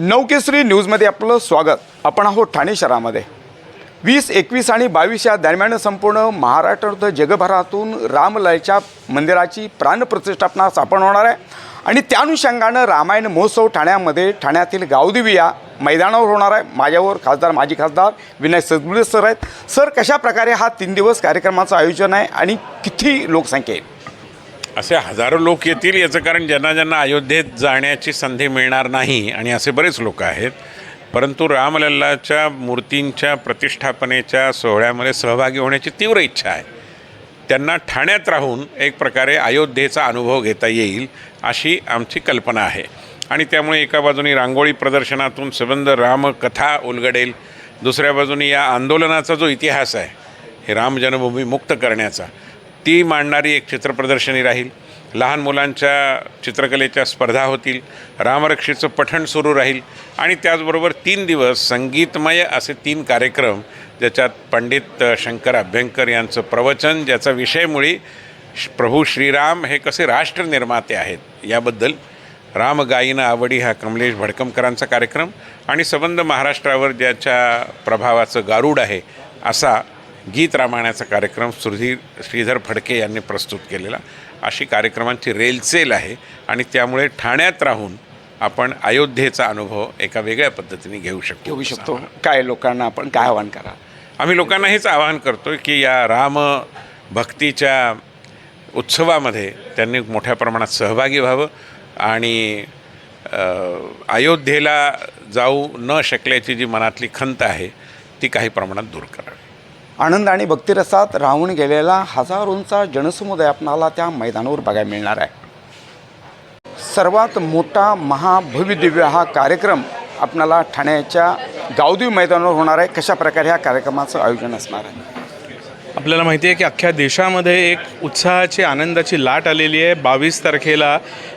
नवकेसरी न्यूजमध्ये आपलं स्वागत. आपण आहोत ठाणे शहरामध्ये. वीस एकवीस आणि बावीस या दरम्यान संपूर्ण महाराष्ट्र जगभरातून रामलयच्या मंदिराची प्राणप्रतिष्ठापना स्थापन होणार आहे. आणि त्या अनुषंगानं रामायण महोत्सव ठाण्यामध्ये ठाण्यातील गावदेवी या मैदानावर होणार आहे. माझ्यावर खासदार माजी खासदार विनय सदगुळे सर आहेत. सर कशा प्रकारे हा तीन दिवस कार्यक्रमाचं आयोजन आहे आणि किती लोकसंख्या आहे? असे हजारो लोक येतील याचं कारण ज्यांना ज्यांना अयोध्येत जाण्याची संधी मिळणार नाही आणि असे बरेच लोक आहेत. परंतु रामलल्लाच्या मूर्तींच्या प्रतिष्ठापनेच्या सोहळ्यामध्ये सहभागी होण्याची तीव्र इच्छा आहे. त्यांना ठाण्यात राहून एक प्रकारे अयोध्येचा अनुभव घेता येईल अशी आमची कल्पना आहे. आणि त्यामुळे एका बाजूनी रांगोळी प्रदर्शनातून सबंध रामकथा उलगडेल दुसऱ्या बाजूनी या आंदोलनाचा जो इतिहास आहे हे राम जन्मभूमी मुक्त करण्याचा. ती मांडणारी एक चित्रप्रदर्शनी राहील. लहान मुलांच्या चित्रकलेच्या स्पर्धा होतील. रामरक्षेचं पठण सुरू राहील. आणि त्याचबरोबर तीन दिवस संगीतमय असे तीन कार्यक्रम ज्याच्यात पंडित शंकर अभ्यंकर यांचं प्रवचन ज्याचा विषयमुळे प्रभू श्रीराम हे कसे राष्ट्रनिर्माते आहेत याबद्दल रामगायीनं आवडी हा कमलेश भडकमकरांचा कार्यक्रम आणि संबंध महाराष्ट्रावर ज्याच्या प्रभावाचं गारूड आहे असा गीत रामायणाचा कार्यक्रम सुधीर श्रीधर फडके यांनी प्रस्तुत केलेला. अशी कार्यक्रमांची रेलचेल आहे आणि त्यामुळे ठाण्यात राहून आपण अयोध्येचा अनुभव एका वेगळ्या पद्धतीने घेऊ शकतो. घेऊ शकतो. काय लोकांना आपण काय आवाहन करा? आम्ही लोकांना हेच आवाहन करतो की या राम भक्तीच्या उत्सवामध्ये त्यांनी मोठ्या प्रमाणात सहभागी व्हावं आणि अयोध्येला जाऊ न शकल्याची जी मनातली खंत आहे ती काही प्रमाणात दूर करावी. आनंद आणि भक्तिरसात राहून गेलेला हजारोंचा जनसमुदाय आपणाला त्या मैदानावर बघायला मिळणार आहे. सर्वात मोठा महाभव्य दिव्य हा कार्यक्रम आपणाला ठाण्याच्या गावदेवी मैदानावर होणार आहे. कशा प्रकारे ह्या कार्यक्रमाचं आयोजन असणार आहे? आपल्याला माहिती आहे की अख्ख्या देशामध्ये एक उत्साहाची आनंदाची लाट आलेली आहे. बावीस तारखेला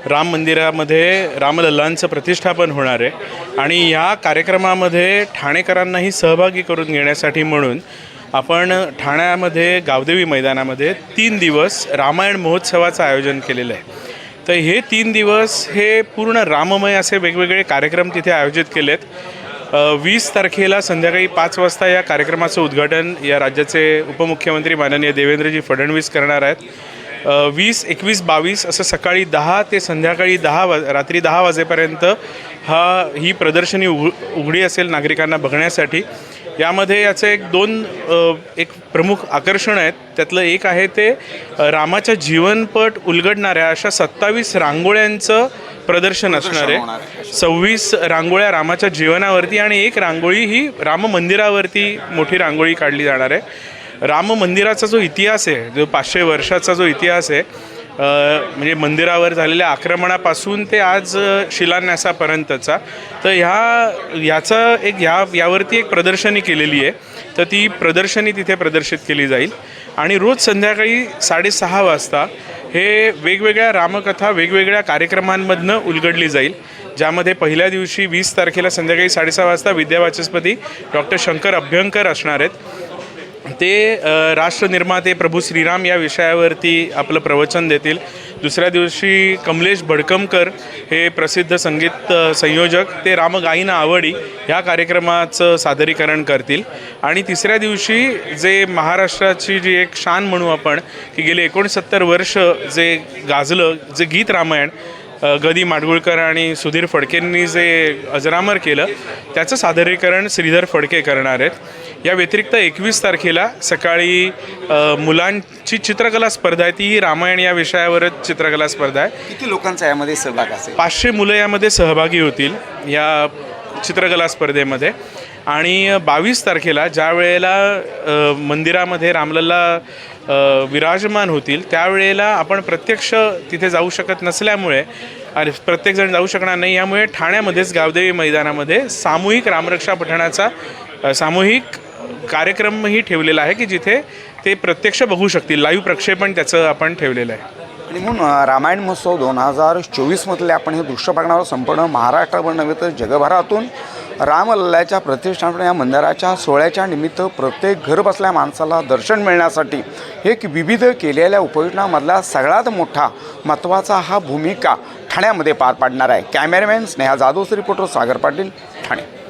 राम मंदिरामध्ये रामलल्लांचं प्रतिष्ठापन होणार आहे. आणि या कार्यक्रमामध्ये ठाणेकरांनाही सहभागी करून घेण्यासाठी म्हणून आपण ठाण्यामध्ये गावदेवी मैदानामध्ये तीन दिवस रामायण महोत्सवाचं आयोजन केलेलं आहे. तर हे तीन दिवस हे पूर्ण राममय असे वेगवेगळे कार्यक्रम तिथे आयोजित केलेत. वीस तारखेला संध्याकाळी पाच वाजता या कार्यक्रमाचं उद्घाटन या राज्याचे उपमुख्यमंत्री माननीय देवेंद्रजी फडणवीस करणार आहेत. वीस एकवीस बावीस असं सकाळी दहा ते संध्याकाळी दहा वाज रात्री दहा वाजेपर्यंत हा ही प्रदर्शनी उघ उघडी असेल नागरिकांना बघण्यासाठी. यामध्ये याचं एक दोन एक प्रमुख आकर्षण आहेत. त्यातलं एक आहे ते रामाच्या जीवनपट उलगडणाऱ्या अशा सत्तावीस रांगोळ्यांचं प्रदर्शन असणार आहे. सव्वीस रांगोळ्या रामाच्या जीवनावरती आणि एक रांगोळी ही राम मंदिरावरती मोठी रांगोळी काढली जाणार आहे. राम मंदिराचा जो इतिहास आहे जो पाचशे वर्षाचा जो इतिहास आहे म्हणजे मंदिरावर झालेल्या आक्रमणापासून ते आज शिलान्यासापर्यंतचा. तर ह्या ह्याचं एक ह्या यावरती एक प्रदर्शनी केलेली आहे. तर ती प्रदर्शनी तिथे प्रदर्शित केली जाईल. आणि रोज संध्याकाळी साडेसहा वाजता हे वेगवेगळ्या रामकथा वेगवेगळ्या कार्यक्रमांमधनं उलगडली जाईल. ज्यामध्ये पहिल्या दिवशी वीस तारखेला संध्याकाळी साडेसहा वाजता विद्यावाचस्पती डॉक्टर शंकर अभ्यंकर असणार आहेत. ते राष्ट्रनिर्माते प्रभू श्रीराम या विषयावरती आपलं प्रवचन देतील. दुसऱ्या दिवशी कमलेश भडकमकर हे प्रसिद्ध संगीत संयोजक ते रामगाईना आवडी ह्या कार्यक्रमाचं सादरीकरण करतील. आणि तिसऱ्या दिवशी जे महाराष्ट्राची जी एक शान म्हणू आपण की गेले एकोणसत्तर वर्ष जे गाजलं जे गीत रामायण गदी माडगुळकर आणि सुधीर फडकेंनी जे अजरामर केलं त्याचं सादरीकरण श्रीधर फडके करणार आहेत. या व्यतिरिक्त एकवीस तारखेला सकाळी मुलांची चित्रकला स्पर्धा आहे. तीही रामायण या विषयावरच चित्रकला स्पर्धा आहे. किती लोकांचा यामध्ये सहभाग असेल? पाचशे मुलं यामध्ये सहभागी होतील या चित्रकला स्पर्धेमध्ये. आणि बावीस तारखेला ज्या वेळेला मंदिरामध्ये रामलल्ला विराजमान होतील त्यावेळेला आपण प्रत्यक्ष तिथे जाऊ शकत नसल्यामुळे आणि प्रत्येकजण जाऊ शकणार नाही. यामुळे ठाण्यामध्येच गावदेवी मैदानामध्ये सामूहिक रामरक्षा पठणाचा सामूहिक कार्यक्रमही ठेवलेला आहे की जिथे ते प्रत्यक्ष बघू शकतील. लाईव्ह प्रक्षेपण त्याचं आपण ठेवलेलं आहे. आणि म्हणून रामायण महोत्सव दोन हजार चोवीसमधले आपण हे दृश्य बघणार संपूर्ण महाराष्ट्रावर नव्हे तर जगभरातून रामलल्ल्याच्या प्रतिष्ठापना या मंदिराच्या सोहळ्याच्या निमित्त प्रत्येक घर बसल्या माणसाला दर्शन मिळण्यासाठी एक विविध केलेल्या उपयोजनामधला सगळ्यात मोठा महत्त्वाचा हा भूमिका ठाण्यामध्ये पार पाडणार आहे. कॅमेरामॅन स्नेहा जाधवचे रिपोर्टर सागर पाटील ठाणे.